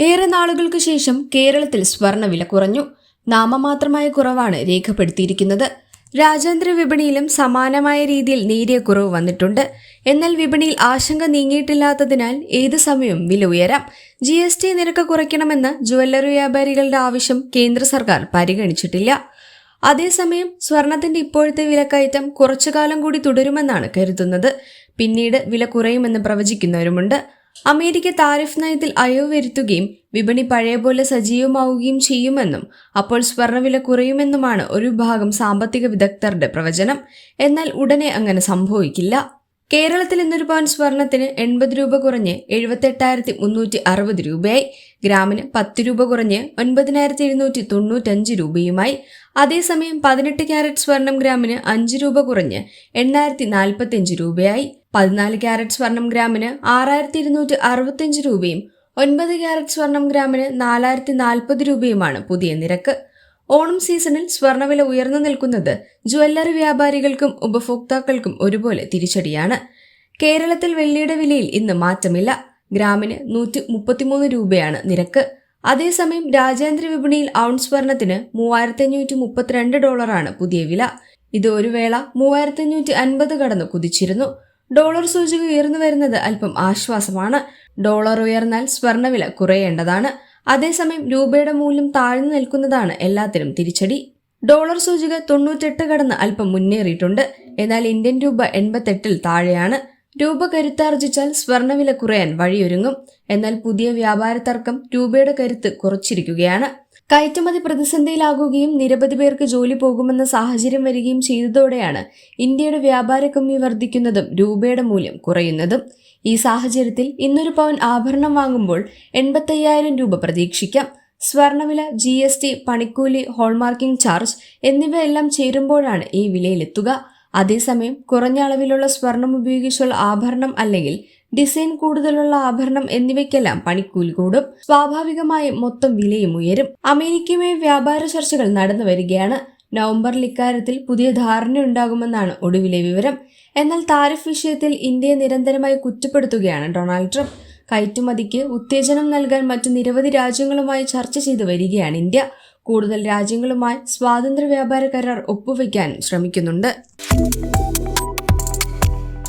ഏറെ നാളുകൾക്ക് ശേഷം കേരളത്തിൽ സ്വർണവില കുറഞ്ഞു. നാമമാത്രമായ കുറവാണ് രേഖപ്പെടുത്തിയിരിക്കുന്നത്. രാജ്യാന്തര വിപണിയിലും സമാനമായ രീതിയിൽ നേരിയ കുറവ് വന്നിട്ടുണ്ട്. എന്നാൽ വിപണിയിൽ ആശങ്ക നീങ്ങിയിട്ടില്ലാത്തതിനാൽ ഏത് സമയവും വില ഉയരാം. ജി എസ് ടി നിരക്ക് കുറയ്ക്കണമെന്ന ജുവല്ലറി വ്യാപാരികളുടെ ആവശ്യം കേന്ദ്ര സർക്കാർ പരിഗണിച്ചിട്ടില്ല. അതേസമയം സ്വർണത്തിന്റെ ഇപ്പോഴത്തെ വിലക്കയറ്റം കുറച്ചു കാലം കൂടി തുടരുമെന്നാണ് കരുതുന്നത്. പിന്നീട് വില കുറയുമെന്ന് പ്രവചിക്കുന്നവരുമുണ്ട്. അമേരിക്ക താരിഫ് നയത്തിൽ അയവ് വരുത്തുകയും വിപണി പഴയ പോലെ സജീവമാവുകയും ചെയ്യുമെന്നും അപ്പോൾ സ്വർണവില കുറയുമെന്നുമാണ് ഒരു വിഭാഗം സാമ്പത്തിക വിദഗ്ധരുടെ പ്രവചനം. എന്നാൽ ഉടനെ അങ്ങനെ സംഭവിക്കില്ല. കേരളത്തിൽ ഇന്നൊരു പവൻ സ്വർണത്തിന് എൺപത് രൂപ കുറഞ്ഞ് എഴുപത്തെട്ടായിരത്തി മുന്നൂറ്റി അറുപത് രൂപയായി. ഗ്രാമിന് പത്ത് രൂപ കുറഞ്ഞ് ഒൻപതിനായിരത്തി എഴുന്നൂറ്റി തൊണ്ണൂറ്റഞ്ച് രൂപയുമായി. അതേസമയം പതിനെട്ട് ക്യാരറ്റ് സ്വർണം ഗ്രാമിന് അഞ്ച് രൂപ കുറഞ്ഞ് എണ്ണായിരത്തി നാൽപ്പത്തിയഞ്ച് രൂപയായി. പതിനാല് ക്യാരറ്റ് സ്വർണം ഗ്രാമിന് ആറായിരത്തി ഇരുന്നൂറ്റി അറുപത്തിയഞ്ച് രൂപയും ഒൻപത് ക്യാരറ്റ് സ്വർണം ഗ്രാമിന് നാലായിരത്തി നാൽപ്പത് രൂപയുമാണ് പുതിയ നിരക്ക്. ഓണം സീസണിൽ സ്വർണവില ഉയർന്നു നിൽക്കുന്നത് ജ്വല്ലറി വ്യാപാരികൾക്കും ഉപഭോക്താക്കൾക്കും ഒരുപോലെ തിരിച്ചടിയാണ്. കേരളത്തിൽ വെള്ളിയുടെ വിലയിൽ ഇന്ന് മാറ്റമില്ല. ഗ്രാമിന് നൂറ്റി മുപ്പത്തിമൂന്ന് രൂപയാണ് നിരക്ക്. അതേസമയം രാജ്യാന്തര വിപണിയിൽ ഔൺസ് സ്വർണത്തിന് മൂവായിരത്തി അഞ്ഞൂറ്റി മുപ്പത്തിരണ്ട് ഡോളറാണ് പുതിയ വില. ഇത് ഒരു വേള മൂവായിരത്തി അഞ്ഞൂറ്റി അൻപത് കടന്ന് കുതിച്ചിരുന്നു. ഡോളർ സൂചിക ഉയർന്നു വരുന്നത് അല്പം ആശ്വാസമാണ്. ഡോളർ ഉയർന്നാൽ സ്വർണവില കുറയേണ്ടതാണ്. അതേസമയം രൂപയുടെ മൂല്യം താഴ്ന്നു നിൽക്കുന്നതാണ് എല്ലാത്തിനും തിരിച്ചടി. ഡോളർ സൂചിക തൊണ്ണൂറ്റെട്ട് കടന്ന് അല്പം മുന്നേറിയിട്ടുണ്ട്. എന്നാൽ ഇന്ത്യൻ രൂപ എൺപത്തെട്ടിൽ താഴെയാണ്. രൂപ കരുത്താർജിച്ചാൽ സ്വർണവില കുറയാൻ വഴിയൊരുങ്ങും. എന്നാൽ പുതിയ വ്യാപാര തർക്കം രൂപയുടെ കരുത്ത് കുറച്ചിരിക്കുകയാണ്. കയറ്റുമതി പ്രതിസന്ധിയിലാകുകയും നിരവധി പേർക്ക് ജോലി പോകുമെന്ന സാഹചര്യം വരികയും ചെയ്തതോടെയാണ് ഇന്ത്യയുടെ വ്യാപാര കമ്മി വർദ്ധിക്കുന്നതും രൂപയുടെ മൂല്യം കുറയുന്നതും. ഈ സാഹചര്യത്തിൽ ഇന്നൊരു പവൻ ആഭരണം വാങ്ങുമ്പോൾ എൺപത്തയ്യായിരം രൂപ പ്രതീക്ഷിക്കാം. സ്വർണവില ജി എസ് ടി പണിക്കൂലി ഹോൾമാർക്കിംഗ് ചാർജ് എന്നിവയെല്ലാം ചേരുമ്പോഴാണ് ഈ വിലയിലെത്തുക. അതേസമയം കുറഞ്ഞ അളവിലുള്ള സ്വർണം ഉപയോഗിച്ചുള്ള ആഭരണം അല്ലെങ്കിൽ ഡിസൈൻ കൂടുതലുള്ള ആഭരണം എന്നിവയ്ക്കെല്ലാം പണിക്കൂലി കൂടും. സ്വാഭാവികമായും മൊത്തം വിലയും ഉയരും. അമേരിക്കയുമായി വ്യാപാര ചർച്ചകൾ നടന്നു വരികയാണ്. നവംബറിൽ ഇക്കാര്യത്തിൽ പുതിയ ധാരണ ഉണ്ടാകുമെന്നാണ് ഒടുവിലെ വിവരം. എന്നാൽ താരിഫ് വിഷയത്തിൽ ഇന്ത്യയെ നിരന്തരമായി കുറ്റപ്പെടുത്തുകയാണ് ഡൊണാൾഡ് ട്രംപ്. കയറ്റുമതിക്ക് ഉത്തേജനം നൽകാൻ മറ്റു നിരവധി രാജ്യങ്ങളുമായി ചർച്ച ചെയ്തു വരികയാണ് ഇന്ത്യ. കൂടുതൽ രാജ്യങ്ങളുമായി സ്വാതന്ത്ര്യ വ്യാപാര കരാർ ഒപ്പുവയ്ക്കാൻ ശ്രമിക്കുന്നുണ്ട്.